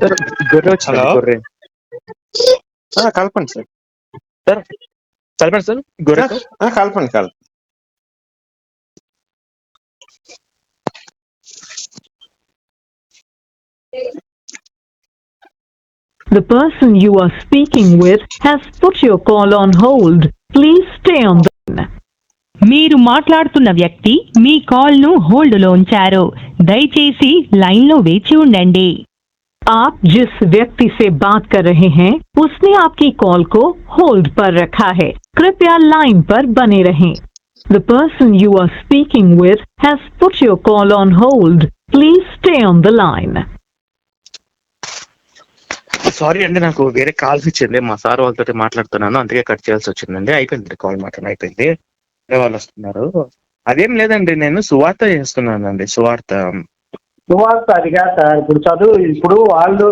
Sir గొర్రె వచ్చింది? గొర్రె కలపండి సార్ సార్ కలపండి సార్ గొర్రె కలపండి కలపండి The person you are speaking with has put your call on hold. Please stay on the line. మీరు మాట్లాడుతున్న వ్యక్తి మీ కాల్ను హోల్డ్లో ఉంచారు దయచేసి లైన్లో వేచి ఉండండి आप जिस व्यक्ति से बात कर रहे हैं उसने आपकी कॉल को होल्ड पर रखा है कृपया लाइन पर बने रहें The person you are speaking with has put your call on hold. Please stay on the line. Sorry అండి నాకు వేరే కాల్స్ ఇచ్చింది మా సార్ వాళ్ళతో మాట్లాడుతున్నాను అందుకే కట్ చేయాల్సి వచ్చిందండి అయిపోయింది కాల్ మాత్రం అయిపోయింది వేరే వాళ్ళు వస్తున్నారు అదేం లేదండి నేను సువార్త చేస్తున్నానండి సువార్త సువార్త అది కాదు సార్ ఇప్పుడు చదువు ఇప్పుడు వాళ్ళు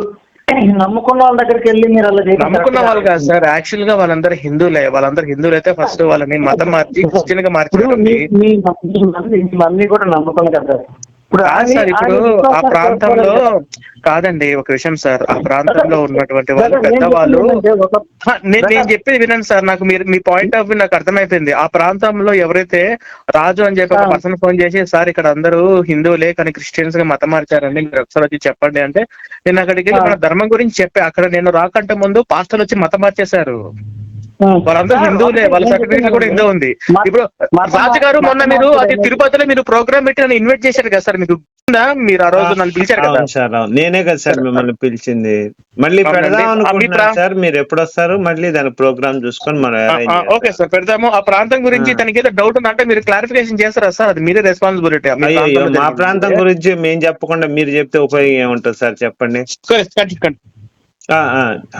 నమ్ముకున్న వాళ్ళ దగ్గరికి వెళ్ళి మీరు అలా నమ్ముకున్న వాళ్ళు కాదు సార్ యాక్చువల్గా వాళ్ళందరూ హిందువులే వాళ్ళందరూ హిందువులు అయితే ఫస్ట్ వాళ్ళని మతం మార్చి క్రిస్టియన్గా మార్చారండి మీ మీ మీ మంది కూడా నమ్ముకుని కదా ఇప్పుడు సార్ ఇప్పుడు ఆ ప్రాంతంలో. కాదండి ఒక విషయం సార్ ఆ ప్రాంతంలో ఉన్నటువంటి వాళ్ళు పెద్దవాళ్ళు నేను నేను చెప్పేది వినండి సార్ నాకు మీరు మీ పాయింట్ ఆఫ్ వ్యూ నాకు అర్థమైపోయింది ఆ ప్రాంతంలో ఎవరైతే రాజు అని చెప్పి ఒక. పర్సన్ ఫోన్ చేసి సార్ ఇక్కడ అందరూ హిందువులే కానీ క్రిస్టియన్స్గా మతం మార్చారండి మీరు ఒకసారి వచ్చి చెప్పండి అంటే నేను అక్కడికి. మన ధర్మం గురించి చెప్పా అక్కడ నేను రాకంటే ముందు పాస్టర్లు వచ్చి మతం మార్చేశారు సార్, హిందువులే వాళ్ళ సర్టిఫికేట్ కూడా హిందూ ఉంది. ఇప్పుడు రాజు గారు మొన్న మీరు అది తిరుపతిలో మీరు ప్రోగ్రామ్ పెట్టి నన్ను ఇన్వైట్ చేశారు కదా సార్ మీకు? మీరు ఆ రోజు నన్ను పిలిచారు కదా. సార్ నేనే కదా సార్ మిమ్మల్ని పిలిచింది. మళ్ళీ. పెడదాం అనుకుంటున్నాను సార్. మీరు ఎప్పుడు వస్తారు? మళ్ళీ దాని ప్రోగ్రామ్ చూసుకొని మనం. ఓకే సార్ పెడదాము. ఆ ప్రాంతం గురించి. తనకి ఏదో డౌట్ ఉందంటే మీరు క్లారిఫికేషన్ చేస్తారా సార్? అది మీరే రెస్పాన్సిబిలిటీ మా ప్రాంతం గురించి మేము చెప్పకుండా మీరు చెప్తే ఉపయోగం ఏముంటుంది సార్? చెప్పండి.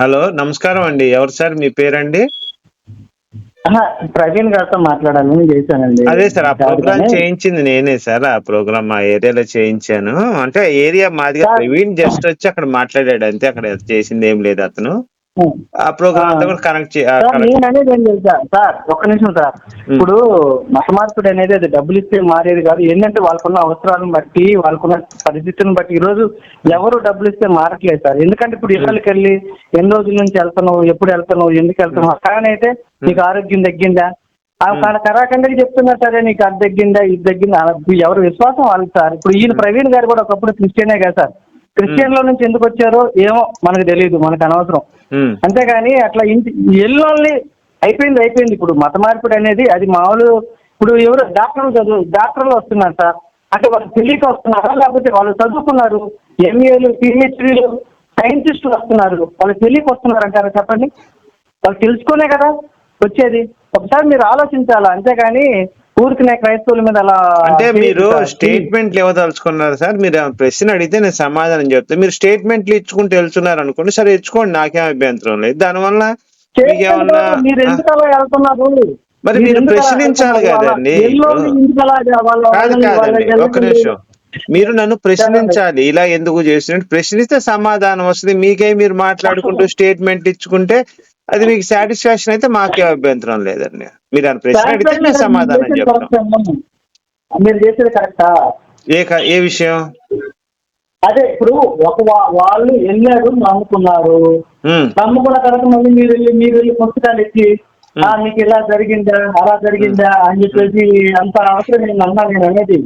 హలో నమస్కారం అండి. ఎవరు సార్? మీ పేరండి? ప్రవీణ్ గారితో మాట్లాడాలని చేశానండి అదే సార్ ఆ ప్రోగ్రామ్ చేయించింది నేనే సార్ ఆ ప్రోగ్రామ్ మా ఏరియాలో చేయించాను అంటే ఏరియా మాదిగా. ప్రవీణ్ జస్ట్ వచ్చి అక్కడ మాట్లాడాడు అంతే అక్కడ చేసింది ఏం లేదు అతను. ఆ ప్రోగ్రామ్ ఆ. అంతా కూడా కనెక్ట్ నేను అనేది ఏం లేదు సార్. ఒక్క నిమిషం సార్. ఇప్పుడు మత మార్పిడి అనేది అది డబ్బులు ఇస్తే మారేది కాదు. ఏంటంటే వాళ్ళకున్న అవసరాలను బట్టి వాళ్ళకున్న పరిస్థితులను బట్టి ఈ రోజు ఎవరు డబ్బులు ఇస్తే మారట్లేదు సార్. ఎందుకంటే ఇప్పుడు ఇళ్ళకి వెళ్ళి ఎన్ని రోజుల నుంచి వెళ్తున్నావు ఎప్పుడు వెళ్తున్నావు ఎందుకు వెళ్తున్నావు? కానీ అయితే నీకు ఆరోగ్యం తగ్గిందా? కాడ కరాఖండకి చెప్తున్నారు సరే? నీకు అది తగ్గిందా ఇది తగ్గిందా? ఎవరు విశ్వాసం వాళ్ళకి సార్. ఇప్పుడు ఈయన ప్రవీణ్ గారు కూడా ఒకప్పుడు క్రిస్టియనే కదా సార్. క్రిస్టియన్లో నుంచి ఎందుకు వచ్చారో ఏమో మనకు తెలియదు మనకు అనవసరం. అంతేగాని అట్లా ఇంటి ఎల్లోల్ని అయిపోయింది అయిపోయింది. ఇప్పుడు మత మార్పిడి అనేది అది మామూలు ఇప్పుడు ఎవరు డాక్టర్లు చదువు డాక్టర్లు వస్తున్నారు సార్. అంటే వాళ్ళు తెలియక వస్తున్నారా? లేకపోతే వాళ్ళు చదువుకున్నారు. ఎంఏలు పిహెచ్డీలు సైంటిస్టులు వస్తున్నారు. వాళ్ళు తెలియక వస్తున్నారు అంటారా చెప్పండి? వాళ్ళు తెలుసుకునే కదా వచ్చేది. ఒకసారి మీరు ఆలోచించాలా? అంతేగాని ఊరికినే క్రైస్తవుల మీద అలా అంటే మీరు. స్టేట్మెంట్లు ఇవ్వదలుచుకున్నారు సార్. మీరు ప్రశ్న అడిగితే నేను సమాధానం చెప్తాను మీరు స్టేట్మెంట్లు ఇచ్చుకుంటూ వెళ్తున్నారు అనుకోండి సరే ఇచ్చుకోండి నాకేం అభ్యంతరం లేదు. దానివల్ల మీరు ఎందుకు అలా వెళ్తున్నారు? మరి మీరు ప్రశ్నించాలి? కదండి. కాదు కాదండి. ఒక నిమిషం. మీరు నన్ను ప్రశ్నించాలి. ఇలా ఎందుకు చేసినట్టు ప్రశ్నిస్తే సమాధానం వస్తుంది. మీకే మీరు మాట్లాడుకుంటూ స్టేట్మెంట్ ఇచ్చుకుంటే అది మీకు సాటిస్ఫాక్షన్ అయితే మాకే అభ్యంతరం లేదండి. మీరు ఆ ప్రశ్న అడిగితే నేను సమాధానం చెప్తాను correct. మీరు చేసేది కరెక్టా ఏ ఏ విషయం? అదే ఇప్పుడు ఒక వాళ్ళు వెళ్ళారు నమ్ముకున్నారు. నమ్ముకున్న తర్వాత మళ్ళీ మీరు వెళ్ళి మీరు వెళ్ళి పుస్తకాలు ఎత్తి మీకు ఇలా జరిగిందా? అలా జరిగిందా? అని చెప్పేసి అంత అవసరం నేను అన్నా నేను అనేది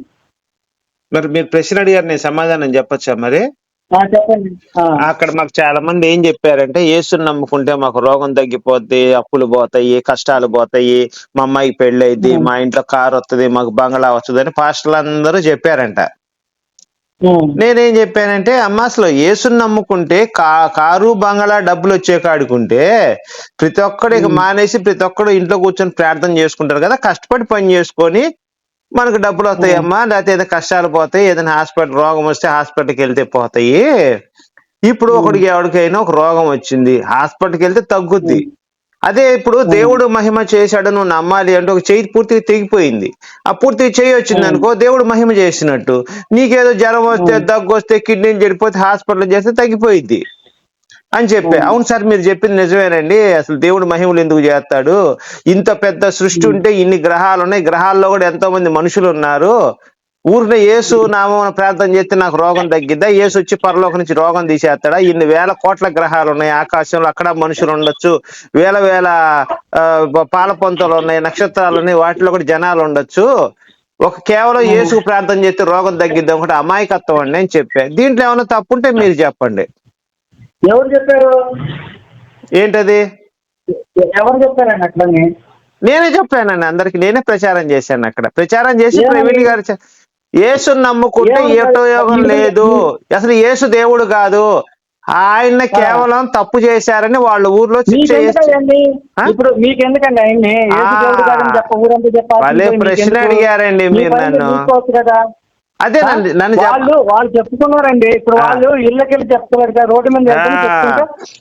మరి మీరు ప్రశ్న అడిగారు నేను సమాధానం చెప్పొచ్చా మరి? చెప్పండి ఆ. అక్కడ మాకు చాలా మంది ఏం చెప్పారంటే యేసుని నమ్ముకుంటే మాకు రోగం తగ్గిపోద్ది అప్పులు పోతాయి కష్టాలు పోతాయి మా అమ్మాయికి అయింది మా ఇంట్లో కారు వస్తుంది మాకు బంగ్లా వస్తుంది అని పాస్టర్లు అందరూ చెప్పారంట. నేనేం చెప్పానంటే అమ్మ అసలు యేసుని నమ్ముకుంటే కా కారు బంగళా డబ్బులు వచ్చే కాడుకుంటే ప్రతి ఒక్కడు ఇక మానేసి ప్రతి ఒక్కడు ఇంట్లో కూర్చొని ప్రార్థన చేసుకుంటారు కదా కష్టపడి పని చేసుకొని మనకు డబ్బులు వస్తాయమ్మా లేకపోతే ఏదైనా కష్టాలు పోతాయి ఏదైనా హాస్పిటల్ రోగం వస్తే హాస్పిటల్కి వెళ్తే పోతాయి. ఇప్పుడు ఒకడికి ఎవరికైనా ఒక రోగం వచ్చింది హాస్పిటల్కి వెళ్తే తగ్గుద్ది. అదే ఇప్పుడు దేవుడు మహిమ చేశాడు నువ్వు నమ్మాలి అంటే ఒక చెయ్యి పూర్తిగా తెగిపోయింది. ఆ పూర్తిగా చెయ్యి వచ్చింది అనుకో దేవుడు మహిమ చేసినట్టు. నీకేదో జ్వరం వస్తే దగ్గు వస్తే కిడ్నీ చెడిపోతే హాస్పిటల్ చేస్తే తగ్గిపోయింది అని చెప్పే. అవును సార్ మీరు చెప్పింది నిజమేనండి. అసలు దేవుడు మహిమలు ఎందుకు చేస్తాడు? ఇంత పెద్ద సృష్టి ఉంటే ఇన్ని గ్రహాలు ఉన్నాయి. గ్రహాల్లో కూడా ఎంతో మంది మనుషులు ఉన్నారు. ఊరిని యేసు నామం ప్రార్థన చేస్తే నాకు రోగం తగ్గిద్దా? యేసు వచ్చి పరలోకం నుంచి రోగం తీసేస్తాడా? ఇన్ని వేల కోట్ల గ్రహాలు ఉన్నాయి ఆకాశంలో. అక్కడ మనుషులు ఉండొచ్చు. వేల వేల పాల పొంతలు ఉన్నాయి. నక్షత్రాలు ఉన్నాయి. వాటిలో కూడా జనాలు ఉండొచ్చు. ఒక కేవలం యేసుకు ప్రార్థన చేస్తే రోగం తగ్గిద్దాం? ఒకటి అమాయకత్వం అండి అని చెప్పా. దీంట్లో ఏమైనా తప్పుంటే మీరు చెప్పండి. ఎవరు చెప్పారు? ఏంటది? ఎవరు చెప్పారండి అట్లని? నేనే చెప్పానండి అందరికి నేనే ప్రచారం చేశాను అక్కడ. ప్రచారం చేసి? ప్రవీణ్ గారు యేసుని నమ్ముకుంటే ఉపయోగం లేదు. అసలు యేసు దేవుడు కాదు. ఆయన కేవలం తప్పు చేశారని వాళ్ళ ఊర్లో? ఇప్పుడు మీకెందుకండి ఆయన్ని? భలే? ప్రశ్న అడిగారండి మీరు నన్ను. అదేనండి నన్ను వాళ్ళు వాళ్ళు చెప్పుకున్నారండి. ఇప్పుడు. వాళ్ళు ఇళ్ళకెళ్ళి చెప్తున్నారు కదా రోడ్డు మీద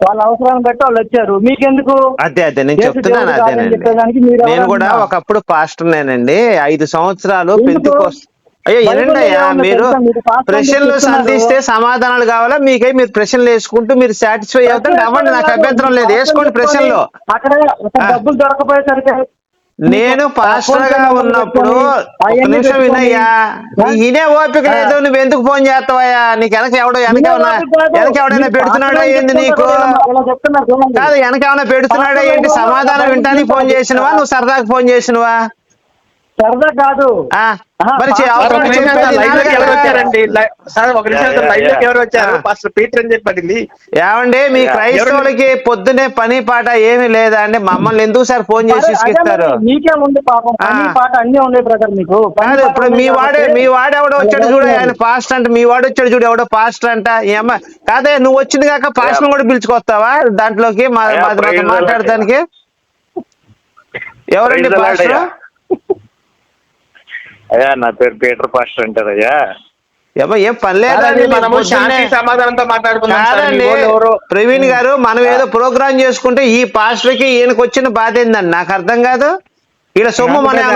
వాళ్ళ అవసరాన్ని బట్టి వాళ్ళు వచ్చారు. మీకెందుకు? అదే అదే నేను చెప్తున్నాను అదేనండి. మీరు నేను కూడా? ఒకప్పుడు పాస్టర్నేనండి ఐదు సంవత్సరాలు? పెంతుకోస్ అయ్యో ఏముందో మీరు పాస్టర్ ప్రశ్నలు. సంధిస్తే సమాధానాలు కావాలా? మీకై మీరు ప్రశ్నలు వేసుకుంటూ మీరు సాటిస్ఫై అవుతారు అవ్వండి నాకు అభ్యంతరం లేదు. వేసుకోండి ప్రశ్నలు. అక్కడ. డబ్బులు దొరకపోయేసరికి నేను పాస్టర్గా ఉన్నప్పుడు నిమిషం వినయ్యా. ఇదే ఓపిక. లేదు నువ్వు ఎందుకు ఫోన్ చేస్తావయ్యా? నీకు వెనక ఎవడో వెనక. వెనక ఎవడైనా పెడుతున్నాడా ఏంది నీకు. కాదు వెనక ఏమైనా పెడుతున్నాడా ఏంటి? సమాధానం వింటానికి ఫోన్ చేసినవా? నువ్వు సరదాకి ఫోన్ చేసినవా? సరదా కాదు. మరి ఏమండి మీ క్రైస్తవులకి పొద్దునే పని పాట ఏమీ లేదా అండి? మమ్మల్ని ఎందుకు సార్ ఫోన్ చేసి మరి మీకే ఉంది పాపం. పాట అన్ని ఉన్నాయి బ్రదర్ మీకు. ఇప్పుడు మీ వాడే మీ వాడు ఎవడో వచ్చాడు చూడు. ఆయన పాస్ట్ అంటే మీ వాడు వచ్చాడు చూడు ఎవడో పాస్ట్ అంట. అమ్మ కాదే నువ్వు వచ్చింది కాక పాస్ట్ కూడా పిలుచుకొస్తావా? దాంట్లోకి. మాట్లాడటానికి? ఎవరండి పాస్టర్? అయ్యా. నా పేరు పీటర్ పాస్టర్ అంటారు అయ్యా. ఏమో ఏం పని లేదా కాదండి, అండి, మనము శాంతి సమాధానంతో ప్రవీణ్ గారు మనం ఏదో ప్రోగ్రామ్ చేసుకుంటే ఈ పాస్టర్కి ఈయనకు వచ్చిన బాధ ఏందండి? నాకు అర్థం కాదు. వీళ్ళ సొమ్ము మనం.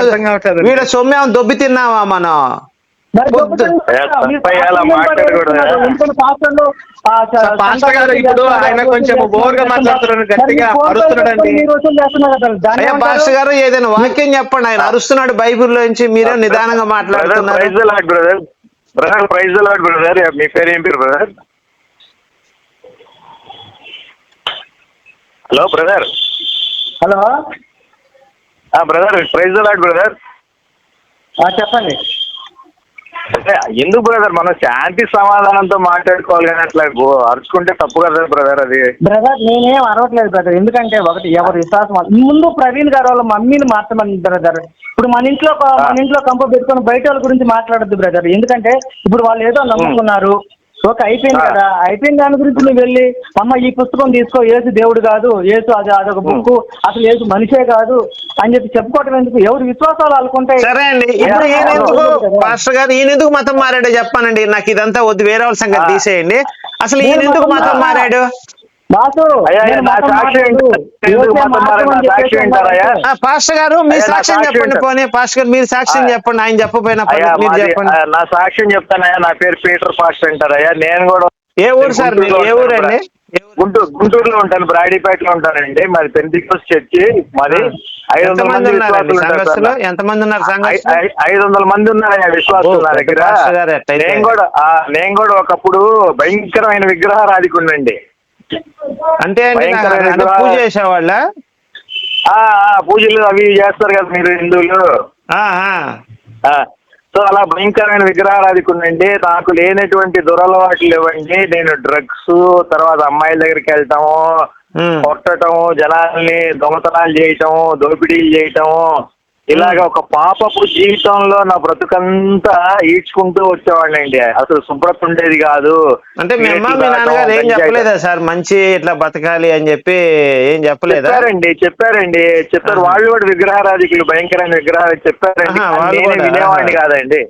వీళ్ళ సొమ్ము ఏమైనా దొబ్బి తిన్నావా మనం? పాస్టర్ గారు ఇప్పుడు ఆయన కొంచెం మాట్లాడుతున్నారు, గట్టిగా అరుస్తున్నాడండి. పాస్టర్ గారు ఏదైనా వాక్యం చెప్పండి ఆయన. అరుస్తున్నాడు బైబిల్లో నుంచి మీరే నిదానంగా మాట్లాడుతున్నారు. బ్రదర్. బ్రదర్ ప్రైజ్ లాడ్ బ్రదర్. మీ పేరు ఏం పేరు brother? Hello brother. Hello? Brother praise లాడ్ బ్రదర్. ఆ, చెప్పండి. అంటే ఎందుకు బ్రదర్ మనం శాంతి సమాధానంతో మాట్లాడుకోవాలి కానీ అట్లా అరుచుకుంటే తప్పు కదా బ్రదర్ అది? బ్రదర్ నేనేం అరవట్లేదు బ్రదర్ ఎందుకంటే ఒకటి ఎవరు విశ్వాసం ముందు ప్రవీణ్ గారు వాళ్ళ మమ్మీని మార్చమని బ్రదర్ ఇప్పుడు మన ఇంట్లో మన ఇంట్లో కంప పెట్టుకొని బయట వాళ్ళ గురించి మాట్లాడద్దు బ్రదర్ ఎందుకంటే ఇప్పుడు వాళ్ళు ఏదో నమ్ముకున్నారు. ఓకే అయిపోయింది. కదా. అయిపోయిన దాని గురించి నువ్వు వెళ్ళి అమ్మ ఈ పుస్తకం తీసుకో ఏసు దేవుడు కాదు ఏసు అది అదొక బుక్ అసలు ఏసు మనిషే కాదు అని చెప్పి చెప్పుకోవటం ఎందుకు? ఎవరు విశ్వాసాలు వాళ్ళకుంటాయి? సరే అండి ఇప్పుడు ఈయన ఎందుకు పాస్టర్ గారు ఈయన ఎందుకు మతం మారాడో చెప్పానండి. నాకు ఇదంతా వద్దు వేరే వాళ్ళ సంగతి తీసేయండి. అసలు ఈయన ఎందుకు మతం మారాడు? పాస్టర్ గారు మీ సాక్ష్యం సాక్షి చెప్పండి? పోనీ. పాస్టర్ గారు మీరు సాక్ష్యం. చెప్పండి ఆయన చెప్పపోయినా మీరు చెప్పండి. నా సాక్ష్యం చెప్తానయ్యా నా పేరు పీటర్ పాస్టర్ అంటారయ్యా నేను కూడా ఏ ఊరు సార్ మీరు? ఏ ఊరు? అండి గుంటూరు గుంటూరులో ఉంటాను బ్రాడీపేటలో ఉంటానండి. మాది పెంతికోస్ చర్చి మాది ఐదు వందల మంది విశ్వాసులు. ఎంతమంది ఉన్నారు ఐదు వందల మంది ఉన్నారయ్యా విశ్వాసులు నా దగ్గర. నేను కూడా ఆ, నేను కూడా ఒకప్పుడు భయంకరమైన విగ్రహారాధికుండండి అంటే అండి. పూజ చేసేవాళ్ళ? పూజలు అవి చేస్తారు కదా మీరు హిందువులు. సో అలా భయంకరమైన విగ్రహారాధికుండండి నాకు లేనటువంటి దురలవాట్లు ఇవ్వండి నేను డ్రగ్స్ తర్వాత అమ్మాయిల దగ్గరికి వెళ్తాము కొట్టటము జనాల్ని దొంగతనాలు చేయటము దోపిడీలు చేయటము ఇలాగ ఒక పాపపు జీవితంలో నా బ్రతుకంతా ఈడ్చుకుంటూ వచ్చేవాడినండి. అసలు శుభ్రత ఉండేది కాదు. అంటే మీ అమ్మ మీ నాన్నగారు ఏం చెప్పలేదా సార్? మంచి ఇట్లా బతకాలి అని చెప్పి ఏం చెప్పలేదా? చెప్పారండి చెప్పారండి. చెప్పారు. వాళ్ళు కూడా విగ్రహారాధికులు భయంకరమైన విగ్రహాలు చెప్పారండి. నేనే వినేవాడిని. కాదండి.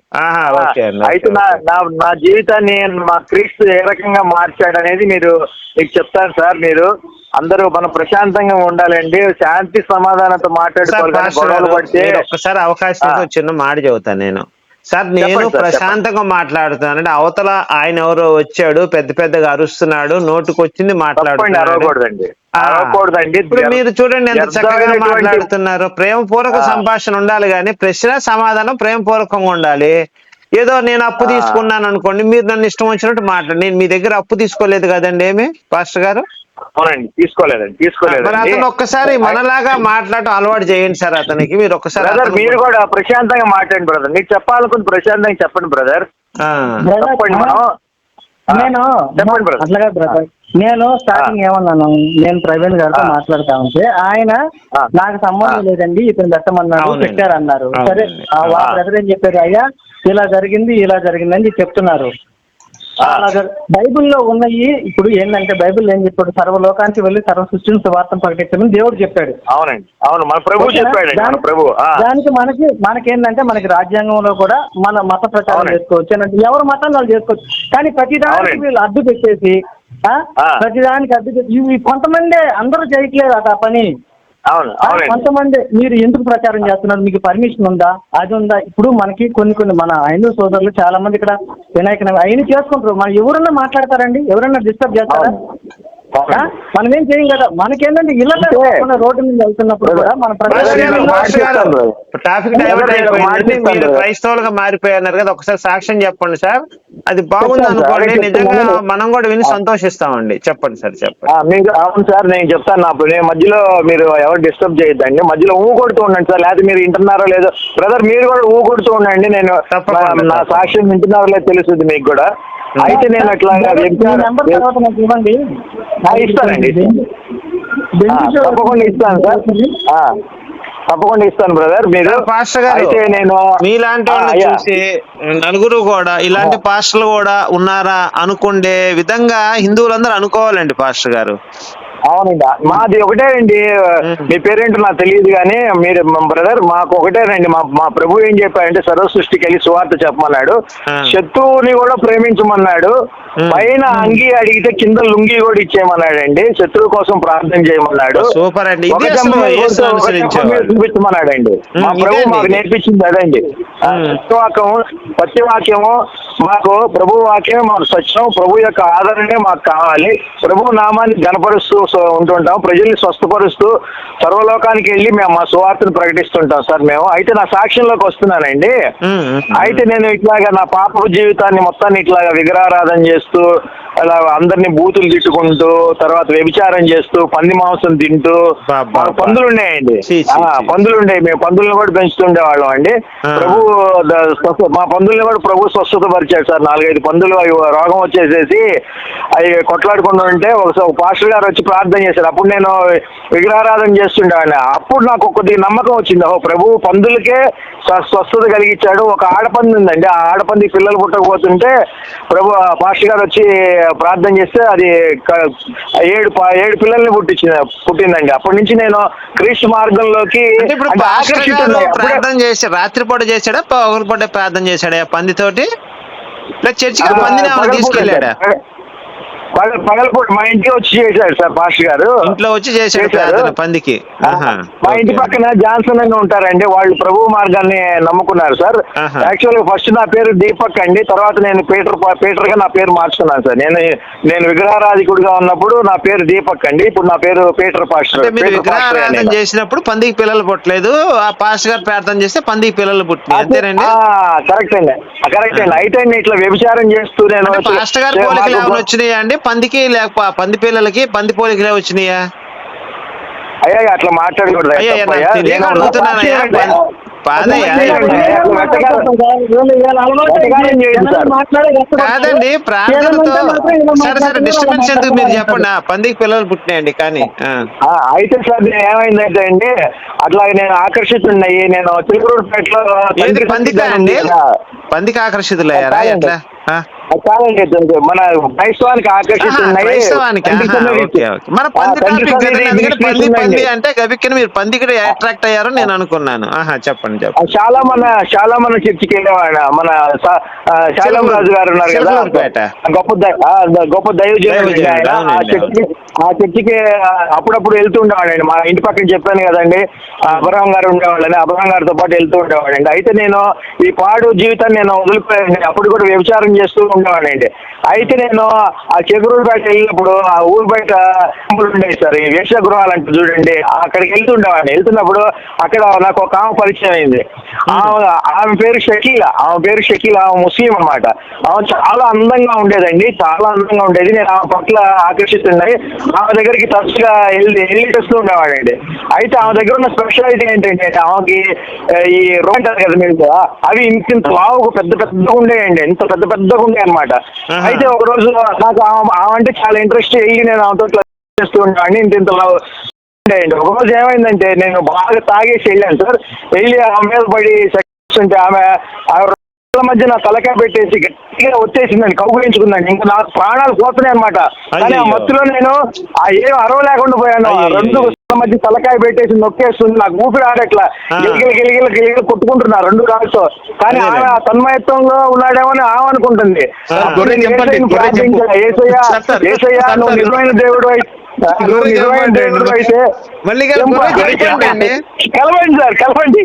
అండి అయితే. నా నా జీవితాన్ని మా క్రీస్తు ఏ రకంగా మార్చాడు అనేది మీరు మీకు చెప్తాను సార్ మీరు. అందరూ మనం ప్రశాంతంగా ఉండాలండి శాంతి సమాధానంతో మాట్లాడుకోవాలి ఒక్కసారి అవకాశం చిన్న మాట చెబుతాను నేను. సార్ నేను ప్రశాంతంగా మాట్లాడుతున్నాను అంటే అవతల ఆయన ఎవరో వచ్చాడు పెద్ద పెద్దగా అరుస్తున్నాడు నోటుకు వచ్చింది తప్పండి మాట్లాడుతున్నాడు ఇప్పుడు మీరు చూడండి ఎంత చక్కగా మాట్లాడుతున్నారు. ప్రేమపూర్వక ఆ. సంభాషణ ఉండాలి కానీ ప్రశ్న సమాధానం ప్రేమపూర్వకంగా ఉండాలి. ఏదో నేను అప్పు. తీసుకున్నాను అనుకోండి మీరు నన్ను ఇష్టం వచ్చినట్టు మాట్లాడు నేను మీ దగ్గర అప్పు తీసుకోలేదు కదండి ఏమి పాస్టర్ గారు? అవునండి తీసుకోలేదండి మరి తీసుకోలేదండి అతను ఒక్కసారి మనలాగా మాట్లాడటం అలవాటు చేయండి సార్ అతనికి. మీరు ఒక్కసారి మీరు కూడా ప్రశాంతంగా మాట్లాడండి బ్రదర్ మీకు చెప్పాలనుకుంది ప్రశాంతంగా చెప్పండి బ్రదర్ చెప్పండి మనం నేను చెప్పండి బ్రదర్ అట్లాగా బ్రదర్ నేను స్టార్టింగ్ ఏమన్నాను? నేను ప్రవీణ్ గారితో. మాట్లాడుతా ఉంటే ఆయన. నాకు సంబంధం. లేదండి ఇతను పెట్టమన్నారు అవునండి. పెట్టారన్నారు. సరే. ఆ. బ్రదర్ ఏం చెప్పారు? అయ్యా ఇలా జరిగింది ఇలా జరిగిందని చెప్తున్నారు. బైబిల్లో ఉన్నవి ఇప్పుడు ఏంటంటే బైబిల్ ఏం చెప్పాడు సర్వలోకానికి వెళ్ళి సర్వ సృష్టిని సువార్తం ప్రకటించమని దేవుడు చెప్పాడు అవునండి అవును మన ప్రభు మన దానికి- ప్రభు. దానికి మనకి మనకేంటంటే మనకి రాజ్యాంగంలో కూడా మన మత ప్రచారం. చేసుకోవచ్చు అంటే ఎవరి మతం వాళ్ళు చేసుకోవచ్చు కానీ ప్రతి దానికి. వీళ్ళు అడ్డు పెట్టేసి ఆ? ఆ. ప్రతి దానికి అడ్డు కొంతమంది అందరూ చేయట్లేదు ఆ పని అవును కొంతమంది మీరు ఎందుకు ప్రచారం చేస్తున్నారు? మీకు పర్మిషన్ ఉందా? అది ఉందా? ఇప్పుడు మనకి కొన్ని కొన్ని మన హైందూ సోదరులు చాలా మంది ఇక్కడ వినాయక అవన్నీ చేసుకుంటారు. మనం ఎవరన్నా మాట్లాడతారండి? ఎవరన్నా డిస్టర్బ్ చేస్తారా. మనం ఏం చేయం కదా? మనకేంటంటే ఇళ్ళ రోడ్డు మీద వెళ్తున్నప్పుడు కూడా మన డైవర్ట్ అయిపోయింది. మీరు బ్రదర్. క్రైస్తవులుగా మారిపోయారు కదా ఒకసారి సాక్ష్యం చెప్పండి సార్. అది బాగుంది అనుకోండి. నిజంగా. మనం కూడా విని సంతోషిస్తామండి. చెప్పండి సార్ చెప్పండి. మీకు అవును సార్ నేను చెప్తాను నా నేను మధ్యలో మీరు ఎవరు డిస్టర్బ్ చేయొద్దండి. మధ్యలో ఊ కొడుతూ ఉండండి సార్. లేకపోతే మీరు వింటున్నారో లేదో. బ్రదర్ మీరు కూడా ఊ కొడుతూ ఉండండి. నేను నా-. సాక్ష్యం వింటున్నారో లేదో తెలుస్తుంది మీకు కూడా. అయితే నేను అట్లా ఇవ్వండి. ఇస్తానండి, తప్పకుండా ఇస్తాను సార్. ఆ, తప్పకుండా ఇస్తాను బ్రదర్. మీరు పాస్టర్ గారు అయితే నేను మీలాంటి. చూసి నలుగురు కూడా ఇలాంటి పాస్టర్లు కూడా ఉన్నారా అనుకుండే విధంగా హిందువులందరూ అనుకోవాలండి పాస్టర్ గారు. అవునండి మాది ఒకటేనండి మీ పేరేంటో నాకు తెలియదు కానీ మీరు బ్రదర్ మాకు ఒకటేనండి మా మా ప్రభు ఏం చెప్పాడంటే సర్వ సృష్టికి వెళ్ళి సువార్త చెప్పమన్నాడు. శత్రువుని కూడా ప్రేమించమన్నాడు. పైన అంగి అడిగితే కింద లుంగి కూడా ఇచ్చేయమన్నాడండి శత్రువు కోసం ప్రార్థన చేయమన్నాడు సూపర్ అండి. ఇది ఒక అసలు చెంప మీద యేసు కొడుతూ ఒక అనుసరించేవాడు. చెంప మీద చూపించమన్నాడండి మా ప్రభు మాకు. నేర్పించింది అదండి ఆ, ఉమ్. మాకు ప్రభు వాక్యమే మాకు సత్యం ప్రభు యొక్క ఆదరణే మాకు కావాలి. ప్రభు నామాన్ని గనపరుస్తూ ఉంటుంటాం. ప్రజల్ని స్వస్థపరుస్తూ సర్వలోకానికి వెళ్ళి మేము మా సువార్తను ప్రకటిస్తుంటాం సార్ మేము. అయితే నా సాక్ష్యంలోకి వస్తున్నానండి. అయితే నేను ఇట్లాగా నా పాప జీవితాన్ని మొత్తాన్ని ఇట్లాగా విగ్రహారాధన చేస్తూ అలా అందరినీ బూతులు తిట్టుకుంటూ తర్వాత వ్యభిచారం చేస్తూ పంది మాంసం తింటూ. పందులు ఉన్నాయండి. పందులు ఉండేవి మేము పందులను కూడా పెంచుతుండే వాళ్ళం అండి. ప్రభు మా పందుల్ని కూడా ప్రభు స్వస్థత పరిచాడు సార్. నాలుగైదు పందులు అవి రోగం వచ్చేసేసి అవి కొట్లాడుకుంటూ ఉంటే ఒకసారి ఒక పాస్టర్ గారు వచ్చి ప్రార్థన చేశారు. అప్పుడు నేను విగ్రహారాధన చేస్తుండేవాడిని. అప్పుడు నాకు కొద్దిగా నమ్మకం వచ్చింది. ఓ ప్రభు పందులకే స్వ- స్వస్థత కలిగించాడు ఒక ఆడపంది ఉందండి ఆ ఆడపంది పిల్లలు పుట్టకపోతుంటే ప్రభు పాస్టర్ గారు వచ్చి ప్రార్థన చేస్తే అది ఏడు ఏడు పిల్లల్ని పుట్టించింది పుట్టిందండి. అప్పటి నుంచి నేను క్రీస్తు మార్గంలోకి ప్రార్థన చేసి రాత్రిపూట చేశాడా? పగలపూట ప్రార్థన చేశాడా? పందితోటి? లేదా చర్చికి పందిని తీసుకెళ్ళాడా? సార్. పగ- పగలపూట మా ఇంటికి వచ్చి చేశాడు సార్ పాస్టర్ గారు ఇంట్లో వచ్చి చేశారు. ప్రార్థన పందికి మా ఇంటి. పక్కన జాన్సన్ అని ఉంటారండి వాళ్ళు ప్రభు మార్గాన్ని నమ్ముకున్నారు సార్. యాక్చువల్ ఫస్ట్ నా పేరు దీపక్ అండి తర్వాత నేను పీటర్ పీటర్గా నా పేరు మార్చుకున్నాను సార్ నేను నేను విగ్రహారాధికుడిగా ఉన్నప్పుడు నా పేరు దీపక్ అండి ఇప్పుడు నా పేరు పీటర్ పాస్టర్ విగ్రహారాధన. చేసినప్పుడు పందికి పిల్లలు పుట్టలేదు ఆ పాస్టర్ గారు ప్రార్థన చేస్తే పందికి పిల్లలు పుట్టినాయి అంతేనండి కరెక్ట్ అండి కరెక్ట్ అండి అయితే ఇట్లా వ్యభిచారం చేస్తూ నేను పాస్టర్ గారి పోలికలు ఏమైనా వచ్చినాయా అండి పందికి లేక పంది పిల్లలకి పంది పోలికలే వచ్చినాయా? అయ్యా అట్లా మాట్లాడకూడదు నేను అడుగుతున్నానయ్యా. కాదండి ప్రార్థనతో సరే సరే డిస్టర్బెన్స్ ఎందుకు మీరు చెప్పండి? పందికి పిల్లలు పుట్టినాయండి కానీ అయితే సార్ నేను ఏమైందంటే అండి అట్లా నేను ఆకర్షితున్నాయి నేను చిలుకూరుపేటలో పందికా అండి? పందికి ఆకర్షితులయ్యారా. ఎట్లా? ఆ? కాదండి మన క్రైస్తవానికి ఆకర్షిస్తున్నాయి. మన పంది పంది. పంది అంటే గబిక్కిన మీరు పందికి అట్రాక్ట్ అయ్యారో నేను అనుకున్నాను. ఆహా చెప్పండి చెప్పండి. చాలా మన చాలా మన చర్చికి వెళ్ళేవాడు మన శాలం రాజు గారు ఉన్నారు కదా. గొప్ప గొప్ప దైవజనుడు. ఆ చర్చికి ఆ చర్చికి అప్పుడప్పుడు వెళ్తూ ఉండేవాడండి మా ఇంటి పక్కన చెప్పాను కదండి. అబ్రహం గారు ఉండేవాళ్ళని అబ్రహం గారితో పాటు వెళ్తూ ఉండేవాడండి అయితే నేను ఈ పాడు జీవితాన్ని నేను వదిలిపోయాను అప్పుడు కూడా వ్యభిచారం చేస్తూ ఉండేవాడినండి అయితే నేను ఆ చెగురూరుపేట వెళ్ళినప్పుడు ఆ ఊరు బయట ఉండేవి సార్ ఈ వేషగృహాలు అంటే చూడండి. అక్కడికి వెళ్తుండేవాడిని. వెళ్తున్నప్పుడు అక్కడ నాకు ఒక ఆమె పరిచయం అయింది. ఆమె ఆమె పేరు షకీల. ఆమె పేరు షకీల ఆమె ముస్లిం అన్నమాట. ఆమె చాలా అందంగా ఉండేదండి. చాలా అందంగా ఉండేది. నేను ఆమె పట్ల ఆకర్షితున్నాయి ఆమె దగ్గరికి తరచుగా వెళ్ళి వెళ్ళి వస్తూ ఉండేవాడండి అయితే ఆమె దగ్గర ఉన్న స్పెషాలిటీ ఏంటంటే ఆమెకి ఈ రోడ్ అంటారు కదా మీరు అవి ఇంత ఇంత లావుగా పెద్ద పెద్దగా ఉండేయండి. ఇంత పెద్ద పెద్దగా ఉండే అనమాట. అయితే ఒక రోజు నాకు అంటే చాలా ఇంట్రెస్ట్ వెళ్ళి నేను ఆమెతో చేస్తూ ఉంటాను ఇంత ఇంత ఒక రోజు ఏమైందంటే నేను బాగా తాగేసి వెళ్ళాను సార్. వెళ్ళి ఆమె మీద పడి ఉంటే ఆమె రోజుల మధ్య నా తలకాయ పెట్టేసి గట్టిగా వచ్చేసిందండి కౌగులించుకుందండి. ఇంకా నాకు ప్రాణాలు పోతున్నాయి అనమాట కానీ ఆ. మత్తులో నేను ఆ ఏం అరవలేకుండా పోయాను. ఆ అయ్యయ్యో. రెండు మధ్య తలకాయ పెట్టేసి నొక్కేస్తుంది. నాకు ఊపిరి ఆడట్లా. గిలిగిలి గిలిగిలి గిలిగిలి కొట్టుకుంటున్నారు రెండు కాళ్ళతో కానీ ఆమె తన్మయత్వంలో ఉన్నాడేమో అని ఆమె అనుకుంటుంది. నువ్వు నిజమైన దేవుడు నిజమైన దేవుడు అయితే కలవండి సార్ కలవండి.